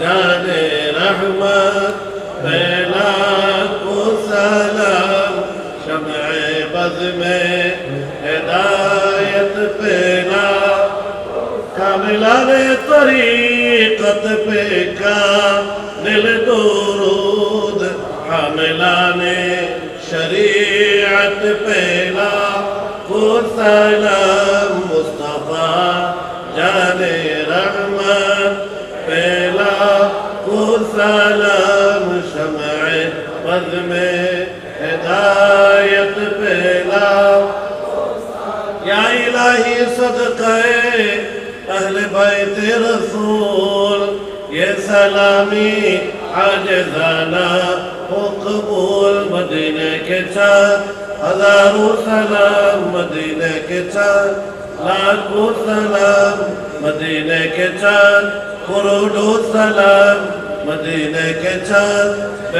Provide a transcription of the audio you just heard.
জানে রহমত বেলা কুসালাম শমে বজমে হেদায়ত পেলা। কামিলারে তরিকত পেকা দিল দুরুদ হামিলানে শরীয়ত পেলা। কুসালাম মুস্তফা, জানে রহমত سلام شمع بزم ہدایت پھیلا یا الہی صدقہ اہل بیت رسول یہ سلامی عاجزانہ ہو قبول مدینہ کے چار ہزاروں سلام مدینہ کے چار لاکھوں سلام مدینہ کے چار کروڑوں سلام مدینہ کے چاند